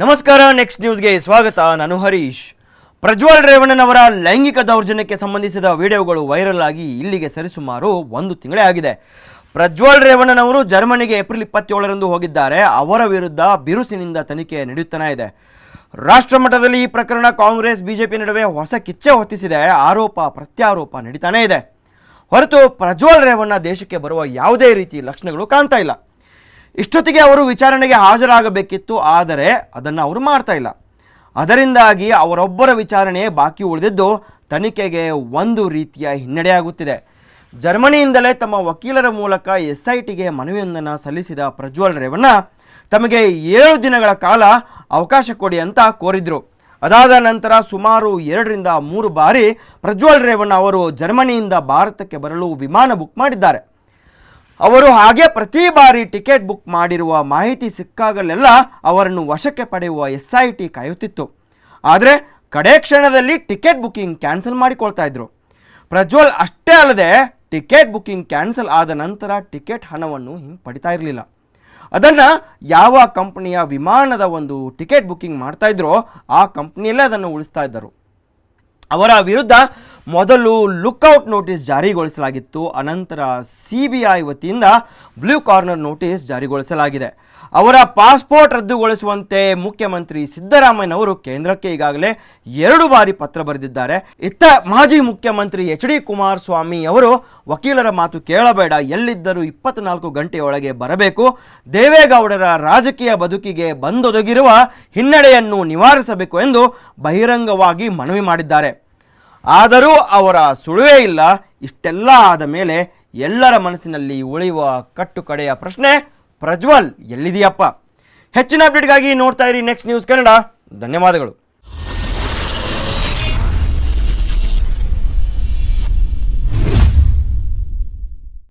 ನಮಸ್ಕಾರ ನೆಕ್ಸ್ಟ್ ನ್ಯೂಸ್ಗೆ ಸ್ವಾಗತ. ನಾನು ಹರೀಶ್. ಪ್ರಜ್ವಲ್ ರೇವಣ್ಣನವರ ಲೈಂಗಿಕ ದೌರ್ಜನ್ಯಕ್ಕೆ ಸಂಬಂಧಿಸಿದ ವಿಡಿಯೋಗಳು ವೈರಲ್ ಆಗಿ ಇಲ್ಲಿಗೆ ಸರಿಸುಮಾರು ಒಂದು ತಿಂಗಳೇ ಆಗಿದೆ. ಪ್ರಜ್ವಲ್ ರೇವಣ್ಣನವರು ಜರ್ಮನಿಗೆ ಏಪ್ರಿಲ್ ಇಪ್ಪತ್ತೇಳರಂದು ಹೋಗಿದ್ದಾರೆ. ಅವರ ವಿರುದ್ಧ ಬಿರುಸಿನಿಂದ ತನಿಖೆ ನಡೆಯುತ್ತಾನೆ ಇದೆ. ರಾಷ್ಟ್ರಮಟ್ಟದಲ್ಲಿ ಈ ಪ್ರಕರಣ ಕಾಂಗ್ರೆಸ್, ಬಿಜೆಪಿ ನಡುವೆ ಹೊಸ ಕಿಚ್ಚೆ ಹೊತ್ತಿಸಿದೆ. ಆರೋಪ, ಪ್ರತ್ಯಾರೋಪ ನಡೀತಾನೇ ಇದೆ. ಹೊರತು ಪ್ರಜ್ವಲ್ ರೇವಣ್ಣ ದೇಶಕ್ಕೆ ಬರುವ ಯಾವುದೇ ರೀತಿ ಲಕ್ಷಣಗಳು ಕಾಣ್ತಾ ಇಲ್ಲ. ಇಷ್ಟೊತ್ತಿಗೆ ಅವರು ವಿಚಾರಣೆಗೆ ಹಾಜರಾಗಬೇಕಿತ್ತು, ಆದರೆ ಅದನ್ನು ಅವರು ಮಾಡ್ತಾ ಇಲ್ಲ. ಅದರಿಂದಾಗಿ ಅವರೊಬ್ಬರ ವಿಚಾರಣೆ ಬಾಕಿ ಉಳಿದಿದ್ದು ತನಿಖೆಗೆ ಒಂದು ರೀತಿಯ ಹಿನ್ನಡೆಯಾಗುತ್ತಿದೆ ಜರ್ಮನಿಯಿಂದಲೇ ತಮ್ಮ ವಕೀಲರ ಮೂಲಕ ಎಸ್ ಐ ಟಿಗೆ ಮನವಿಯೊಂದನ್ನು ಸಲ್ಲಿಸಿದ ಪ್ರಜ್ವಲ್ ರೇವಣ್ಣ, ತಮಗೆ ಏಳು ದಿನಗಳ ಕಾಲ ಅವಕಾಶ ಕೊಡಿ ಅಂತ ಕೋರಿದ್ರು. ಅದಾದ ನಂತರ ಸುಮಾರು ಎರಡರಿಂದ ಮೂರು ಬಾರಿ ಪ್ರಜ್ವಲ್ ರೇವಣ್ಣ ಅವರು ಜರ್ಮನಿಯಿಂದ ಭಾರತಕ್ಕೆ ಬರಲು ವಿಮಾನ ಬುಕ್ ಮಾಡಿದ್ದಾರೆ. ಅವರು ಹಾಗೆ ಪ್ರತಿ ಬಾರಿ ಟಿಕೆಟ್ ಬುಕ್ ಮಾಡಿರುವ ಮಾಹಿತಿ ಸಿಕ್ಕಾಗಲೆಲ್ಲ ಅವರನ್ನು ವಶಕ್ಕೆ ಪಡೆಯುವ ಎಸ್ ಐ ಟಿ ಕಾಯುತ್ತಿತ್ತು. ಆದರೆ ಕಡೆ ಕ್ಷಣದಲ್ಲಿ ಟಿಕೆಟ್ ಬುಕಿಂಗ್ ಕ್ಯಾನ್ಸಲ್ ಮಾಡಿಕೊಳ್ತಾ ಇದ್ರು. ಪ್ರಜ್ವಲ್ ಅಷ್ಟೇ ಅಲ್ಲದೆ ಟಿಕೆಟ್ ಬುಕಿಂಗ್ ಕ್ಯಾನ್ಸಲ್ ಆದ ನಂತರ ಟಿಕೆಟ್ ಹಣವನ್ನು ಹಿಂಪಡಿತಾ ಇರಲಿಲ್ಲ. ಅದನ್ನು ಯಾವ ಕಂಪ್ನಿಯ ವಿಮಾನದ ಒಂದು ಟಿಕೆಟ್ ಬುಕಿಂಗ್ ಮಾಡ್ತಾ ಇದ್ರೋ ಆ ಕಂಪ್ನಿಯಲ್ಲೇ ಅದನ್ನು ಉಳಿಸ್ತಾ ಇದ್ದರು. ಅವರ ವಿರುದ್ಧ ಮೊದಲು ಲುಕ್ಔಟ್ ನೋಟಿಸ್ ಜಾರಿಗೊಳಿಸಲಾಗಿತ್ತು. ಅನಂತರ ಸಿ ಬಿ ಐ ವತಿಯಿಂದ ಬ್ಲೂ ಕಾರ್ನರ್ ನೋಟಿಸ್ ಜಾರಿಗೊಳಿಸಲಾಗಿದೆ. ಅವರ ಪಾಸ್ಪೋರ್ಟ್ ರದ್ದುಗೊಳಿಸುವಂತೆ ಮುಖ್ಯಮಂತ್ರಿ ಸಿದ್ದರಾಮಯ್ಯನವರು ಕೇಂದ್ರಕ್ಕೆ ಈಗಾಗಲೇ ಎರಡು ಬಾರಿ ಪತ್ರ ಬರೆದಿದ್ದಾರೆ. ಇತ್ತ ಮಾಜಿ ಮುಖ್ಯಮಂತ್ರಿ ಎಚ್ ಡಿ ಕುಮಾರಸ್ವಾಮಿ ಅವರು ವಕೀಲರ ಮಾತು ಕೇಳಬೇಡ, ಎಲ್ಲಿದ್ದರೂ ಇಪ್ಪತ್ನಾಲ್ಕು ಗಂಟೆಯೊಳಗೆ ಬರಬೇಕು. ದೇವೇಗೌಡರ ರಾಜಕೀಯ ಬದುಕಿಗೆ ಬಂದೊದಗಿರುವ ಹಿನ್ನಡೆಯನ್ನು ನಿವಾರಿಸಬೇಕು ಎಂದು ಬಹಿರಂಗವಾಗಿ ಮನವಿ ಮಾಡಿದ್ದಾರೆ. ಆದರೂ ಅವರ ಸುಳುವೇ ಇಲ್ಲ. ಇಷ್ಟೆಲ್ಲ ಆದ ಮೇಲೆ ಎಲ್ಲರ ಮನಸ್ಸಿನಲ್ಲಿ ಉಳಿಯುವ ಕಟ್ಟುಕಡೆಯ ಪ್ರಶ್ನೆ, ಪ್ರಜ್ವಲ್ ಎಲ್ಲಿದೆಯಪ್ಪ ಹೆಚ್ಚಿನ ಅಪ್ಡೇಟ್ಗಾಗಿ ನೋಡ್ತಾ ಇರಿ ನೆಕ್ಸ್ಟ್ ನ್ಯೂಸ್ ಕನ್ನಡ ಧನ್ಯವಾದಗಳು.